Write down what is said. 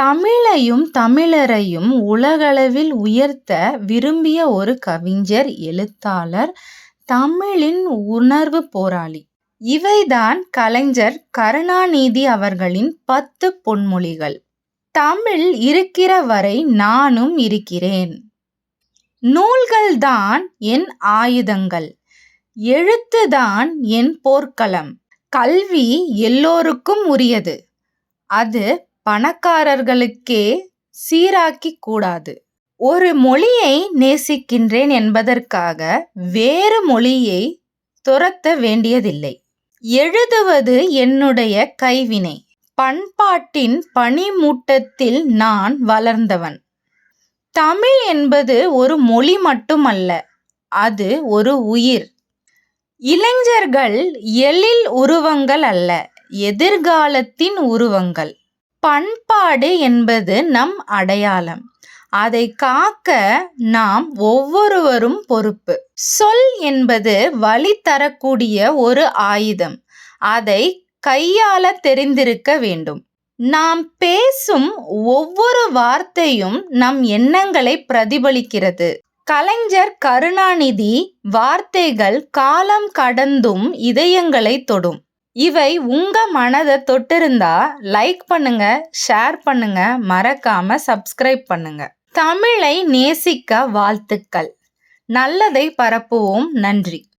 தமிழையும் தமிழரையும் உலகளவில் உயர்த்த விரும்பிய ஒரு கவிஞர், எழுத்தாளர், தமிழின் உணர்வு போராளி. இவைதான் கலைஞர் கருணாநிதி அவர்களின் பத்து பொன்மொழிகள். தமிழ் இருக்கிற வரை நானும் இருக்கிறேன். நூல்கள்தான் என் ஆயுதங்கள். எழுத்துதான் என் போர்க்களம். கல்வி எல்லோருக்கும் உரியது. அது பணக்காரர்களுக்கே சீராக்கிக் கூடாது. ஒரு மொழியை நேசிக்கின்றேன் என்பதற்காக வேறு மொழியை துரத்த வேண்டியதில்லை. எழுதுவது என்னுடைய கைவினை. பண்பாட்டின் பனிமூட்டத்தில் நான் வளர்ந்தவன். தமிழ் என்பது ஒரு மொழி மட்டுமல்ல. அது ஒரு உயிர். இளைஞர்கள் எழில் உருவங்கள் அல்ல. எதிர்காலத்தின் உருவங்கள். பண்பாடு என்பது நம் அடையாளம். அதைக் காக்க நாம் ஒவ்வொருவரும் பொறுப்பு. சொல் என்பது வழி தரக்கூடிய ஒரு ஆயுதம். அதை கையாள தெரிந்திருக்க வேண்டும். நாம் பேசும் ஒவ்வொரு வார்த்தையும் நம் எண்ணங்களை பிரதிபலிக்கிறது. கலைஞர் கருணாநிதி வார்த்தைகள் காலம் கடந்தும் இதயங்களைத் தொடும். இவை உங்க மனதை தொட்டிருந்தா லைக் பண்ணுங்க, ஷேர் பண்ணுங்க, மறக்காம சப்ஸ்கிரைப் பண்ணுங்க. தமிழை நேசிக்க வாழ்த்துக்கள். நல்லதை பரப்புவோம். நன்றி.